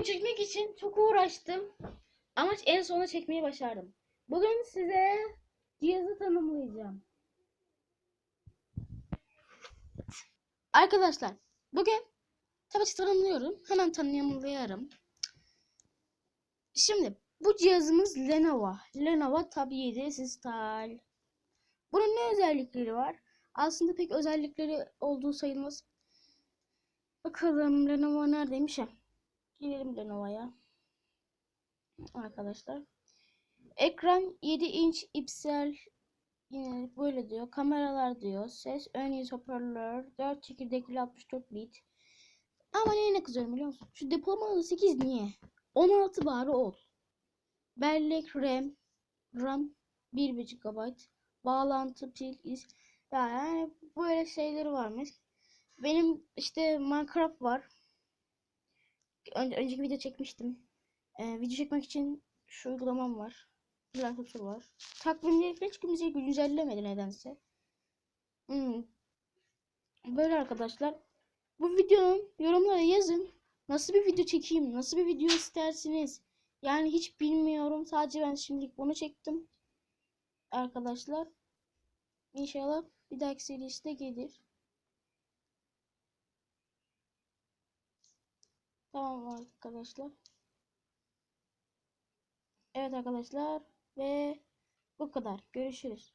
Bugün çekmek için çok uğraştım. Ama en sonunda çekmeyi başardım. Bugün size cihazı tanımlayacağım. Arkadaşlar bugün tabii tanımlıyorum. Hemen tanımlayarım. Şimdi bu cihazımız Lenovo. Lenovo Tab 7 Style. Bunun ne özellikleri var? Aslında pek özellikleri olduğu sayılmaz. Bakalım Lenovo neredeymiş ya? Girelim Lenovo'ya. Arkadaşlar. Ekran 7 inç ipsel yine böyle diyor. Kameralar diyor. Ses ön yüz hoparlör 4 çekirdekli 64 bit. Ama neyine kızıyorum biliyor musun? Şu depolama 8 niye? 16 bari ol. Bellek RAM RAM 1 GB bağlantı pil iz yani böyle şeyleri varmış. Benim işte Minecraft var. Ön önceki video çekmiştim. Ee, video çekmek için şu uygulamam var. Laptop'u var. Takvimleri hiç kimse güncellemedi nedense. Hmm. Böyle arkadaşlar. Bu videonun yorumlara yazın. Nasıl bir video çekeyim? Nasıl bir video istersiniz? Yani hiç bilmiyorum. Sadece ben şimdilik bunu çektim. Arkadaşlar. İnşallah bir dahaki serisi de gelir. Tamam arkadaşlar. Evet arkadaşlar ve bu kadar. Görüşürüz.